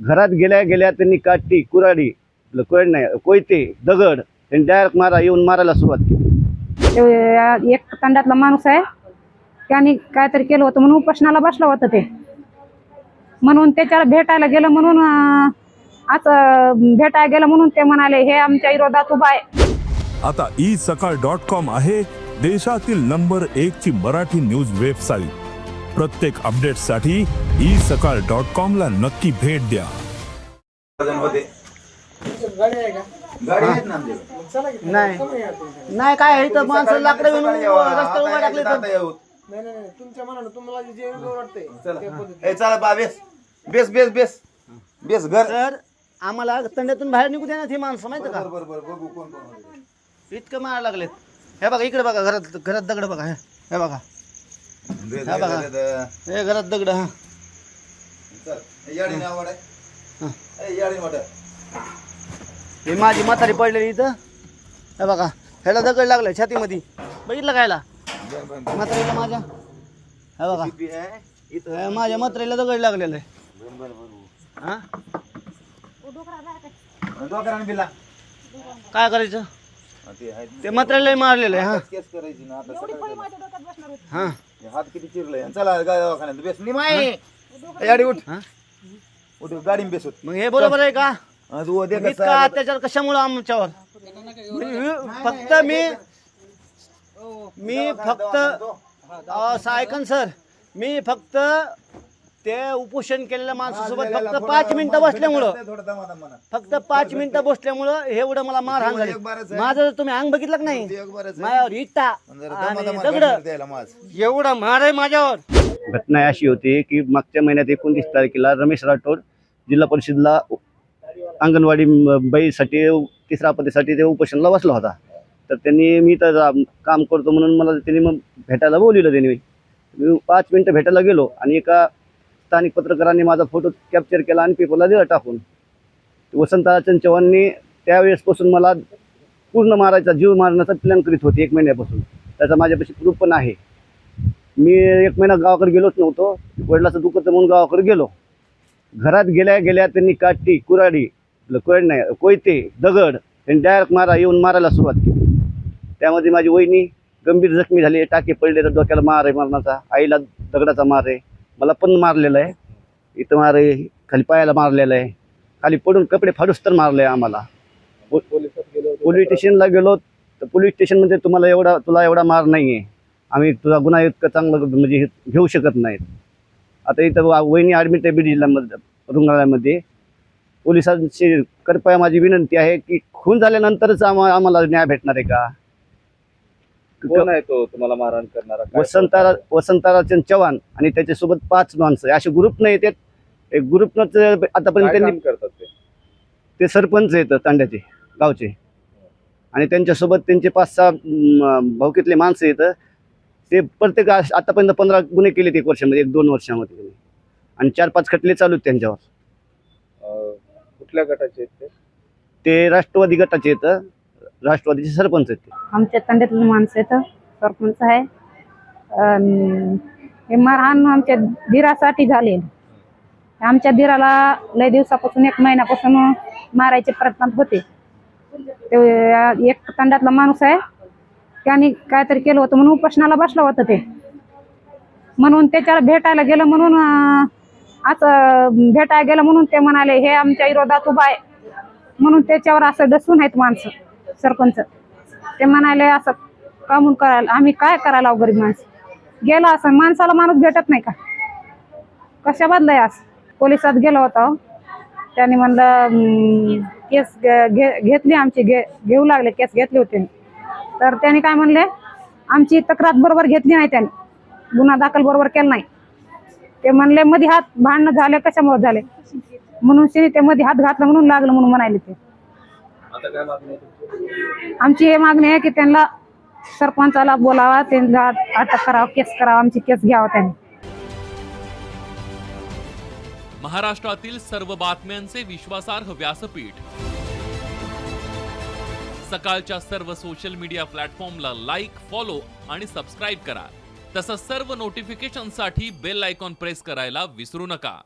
घरात गेल्या गेल्या त्यांनी काठी कुराडी कुराडी नाही कोयते दगड त्यांनी डायरेक्ट मारा येऊन मारायला सुरुवात केली. ते एक तंडातला माणूस आहे. त्याने काहीतरी केलं होतं म्हणून उपोषणाला बसलं होतं ते. म्हणून त्याच्याला भेटायला गेलं म्हणून असं भेटायला गेलं म्हणून ते म्हणाले हे आमच्या विरोधात उभा आहे. आता ई सकाळ डॉट कॉम आहे देशातील नंबर एक ची मराठी न्यूज वेबसाईट. प्रत्येक अपडेटसाठी ई सकाळ डॉट कॉम ला नक्की भेट द्या. नाही. नाही काय आहे इथं? माणसं लाकडं घेऊन रस्त्यावर उभं टाकले जाता येऊ. नाही नाही नाही. तुमच्या मनानं तुम्हाला जे योग्य वाटतंय. चला. त्या पद्धतीने. ए, चला बा बेस. बेस बेस बेस. बेस घर. तर आम्हाला तंड्यातून बाहेर निघू देण्यात ही माणसं माहिती का? बरोबर बरोबर. बघू कोण कोण होते. इतकं मारा लागलेत. हे बघा इकडे बघा घरात घरात दगड बघा हे. हे बघा. हा बघा. हे घरात दगड हा चल, हे. हे माझी म्हातारी पडलेली इथं हे बघा ह्याला दगड लागलाय छातीमध्ये बघितलं कायला. म्हातारीला माझ्या हे बघा. हे माझ्या म्हातारीला दगड लागलेलं आहे. हा. काय करायचं ते आहे. ते म्हातारीला मारलेलं आहे हा केस करायची ना आता सकाळी. हा हे हात किती चिरले? चला गा- दवाखान्यात बेस. निमाय याडी उठ. हा? उठ गाडी बेस मग हे बरोबर आहे का? इतका कसं अत्याचार कशामुळे आमच्यावर? मी- फक्त मी मी फक्त अहो, सायकन सर. मी फक्त ते उपोषण केलेल्या माणसासोबत फक्त पाच मिनिटं बसल्यामुळं. फक्त पाच मिनिटं बसल्यामुळं एवढं मला मारहाण झाली. माझं जर तुम्ही अंग बघितलं का नाही. माझ्यावर इटा आणि दगड. एवढा मार आहे माझ्यावर घटना अशी होती की मागच्या महिन्यात एकोणतीस तारखेला रमेश राठोड जिल्हा परिषदला अंगणवाडी म- बाईसाठी तिसऱ्या पतीसाठी ते उपोषणाला बसला होता तर त्यांनी मी तर काम करतो म्हणून मला त्यांनी मग भेटायला बोलवलं त्यांनी मी पाच मिनटं भेटायला गेलो आणि एका स्थानिक पत्रकारांनी माझा फोटो कॅप्चर केला आणि पेपरला दिला टाकून. वसंतराजन चव्हाणनी त्यावेळेसपासून मला पूर्ण मारायचा जीव मारण्याचा प्लॅन करीत होते एक महिन्यापासून. त्याचा माझ्यापाशी प्रूफ पण आहे. मी एक महिना गावाकडे गेलोच नव्हतो. वडिलाचं दुखत म्हणून गावाकडे गेलो. घरात गेल्या गेल्या त्यांनी काठी कुराडी कुराडी नाही कोयते दगड त्यांनी डायरेक्ट मारा येऊन मारायला सुरुवात केली. त्यामध्ये माझी वहिनी गंभीर जखमी झाली. टाके पडले तर डोक्याला मार आहे मरणाचा. आईला दगडाचा मार आहे. मला पण मारलेलं आहे. इथं मार आहे खाली पायाला मारलेलं आहे. खाली पडून कपडे फाडूस तर मारले आम्हाला. पोलीस स्टेशनला गेलो तर पोलीस स्टेशनमध्ये तुम्हाला एवढा तुला एवढा मार नाही आहे आम्ही तुझा गुन्हा इतकं चांगलं म्हणजे घेऊ शकत नाहीत. आता इथं वा- वहिनी ॲडमिट आहे बीड जिल्ह्यामध्ये रुग्णालयामध्ये. पोलिसांची कृपया माझी विनंती आहे की खून झाल्यानंतरच आम्हा आम्हाला न्याय भेटणार आहे का? कोण आहे तो तुम्हाला मारहाण करणारा? काय वसंतरा वसंतराजन चव्हाण आणि त्याच्यासोबत पाच माणसं असे ग्रुप नाही येतात एक ग्रुपनंच आतापर्यंत काय त्यांनी करतात ते? ते सरपंच आहेत तांड्याचे गावचे. आणि त्यांच्यासोबत त्यांचे पाच सहा म, भाऊकीतले माणसं येतं. ते प्रत्येक आतापर्यंत पंधरा गुन्हे केलेत एक वर्षामध्ये एक दोन वर्षामध्ये त्यांनी. आणि चार पाच खटले चालू आहेत त्यांच्यावर. अं, कुठल्या गटाचे आहेत ते? ते राष्ट्रवादी गटाचे येतं. राष्ट्रवादीचे सरपंच आहेत ते. आमच्या तंड्यातली माणसं आहेत सरपंच आहे. अन हे मारहाण आमच्या धीरासाठी झाले आमच्या धीराला लय दिवसापासून एक महिन्यापासून मारायचे प्रयत्न होते. ते एक तंड्यातला माणूस आहे. त्याने काहीतरी केलं होतं म्हणून उपोषणाला बसलं होतं ते. म्हणून त्याच्याला भेटायला गेलं म्हणून अं, असं भेटायला गेलं म्हणून ते म्हणाले हे आमच्या विरोधात उभा आहे. म्हणून त्याच्यावर असं डसून आहेत माणसं. सरपंच. ते म्हणाले असं कामून करायला? आम्ही काय करायला गरीब माणसं? गेला असं माणसाला माणूस भेटत नाही का? कशा बदलाय असं पोलिसात गेलो होतो हो. त्यांनी म्हणलं केस घे- घे- घेतली आमची घे घेऊ लागले केस घेतले होते तर त्यांनी काय म्हणले आमची तक्रार बरोबर घेतली नाही त्यांनी. गुन्हा दाखल बरोबर केला नाही. ते म्हणले मध्ये हात भांडणं झाले कशामुळे झाले? म्हणून ते मध्ये हात घातला म्हणून लागलं म्हणून म्हणाले ते आता काय मागणी आहे तुमची? आमची हे मागणी आहे की त्यांना सरपंचाला बोलावा त्यांना अटक करावं केस करावं आमची केस घ्यावं त्यांनी. महाराष्ट्रातील सर्व बातम्यांचे विश्वासार्ह व्यासपीठ. सकाळच्या सर्व सोशल मीडिया प्लॅटफॉर्मला लाईक फॉलो आणि सबस्क्राईब करा. तसंच सर्व नोटिफिकेशनसाठी बेल आयकॉन प्रेस करायला विसरू नका.